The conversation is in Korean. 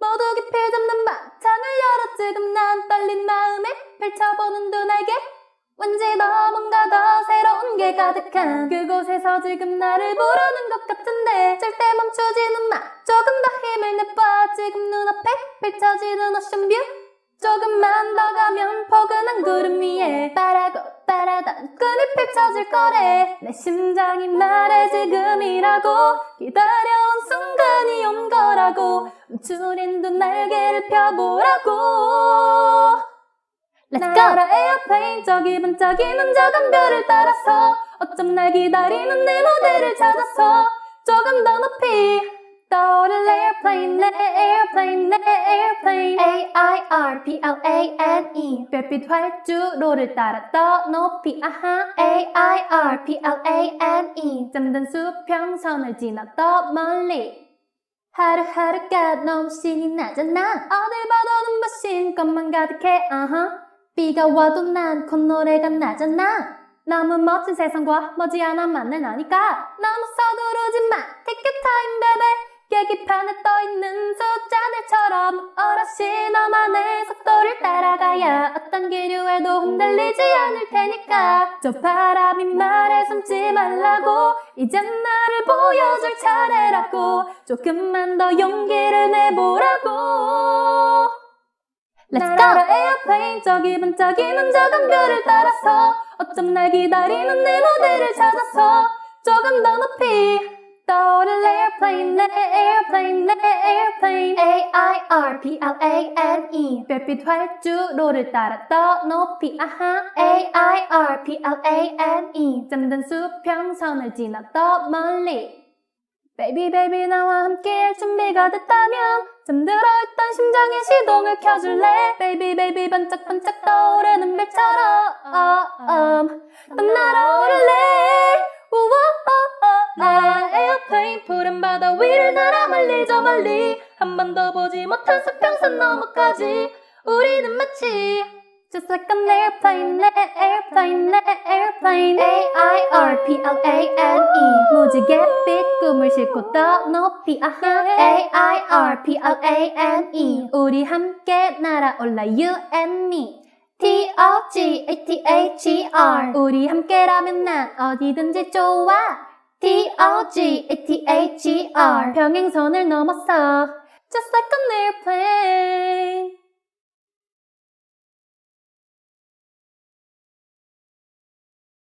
모두 깊이 잡는 막창을 열어 지금 난 떨린 마음에 펼쳐보는 두 날개. 왠지 더 뭔가 더 새로운 게 가득한 그곳에서 지금 나를 부르는 것 같은데. 절대 멈추지는 마. 조금 더 힘을 내봐. 지금 눈앞에 펼쳐지는 오션뷰. 조금만 더 가면 포근한 구름 위에 바라고 바라던 꿈이 펼쳐질 거래. 내 심장이 말해 지금이라고 기다려온 움츠린 두 날개를 펴보라고. Let's go! 나라 에어플레인 저기 반짝이는 작은 별을 따라서 어쩜 날 기다리는 내 무대를 찾아서 조금 더 높이 떠오를 에어플레인 내 에어플레인 내 에어플레인. A-I-R-P-L-A-N-E 별빛 활주로를 따라 더 높이. 아하. A-I-R-P-L-A-N-E 잠든 수평선을 지나 더 멀리 하루하루가 너무 신이 나잖아. 어딜 봐도 눈부신 것만 가득해. Uh 비가 와도 난 콧노래가 나잖아. 너무 멋진 세상과 머지않아 만나니까. 너무 서두르지 마. Take your time baby. 계기판에 떠있는 숫자 들처럼 오롯이 너만의 속도를 따라가야 어떤 기류에도 흔들리지 않을 테니까. 저 바람이 말해 숨지 말라고 이젠 나를 보여줄 차례라고. 조금만 더 용기를 내보라고. Let's go! 에어플레인 저기 반짝이는 작은 별을 따라서 어쩜 날 기다리는 내 무대를 찾아서 조금 더 높이 떠오를 에어 플레인 내 에어플레인 내 A-I-R-P-L-A-N-E 별빛 활주로를 따라 더 높이 아하. A-I-R-P-L-A-N-E 잠든 수평선을 지나 더 멀리. Baby baby 나와 함께할 준비가 됐다면 잠들어 있던 심장의 시동을 켜줄래? Baby baby 반짝반짝 떠오르는 별처럼. 넌 날아오를래 바다 위를 날아 멀리 저 멀리. 한 번도 보지 못한 수평선 너머까지. 우리는 마치 Just like an airplane, 내 airplane, 내 airplane. A-I-R-P-L-A-N-E 무지갯빛 꿈을 싣고 더 높이 아하. A-I-R-P-L-A-N-E 우리 함께 날아올라 you and me. T-O-G-A-T-H-E-R 우리 함께라면 난 어디든지 좋아 T-O-G-A-T-H-E-R 평행선을 넘어서 Just like an airplane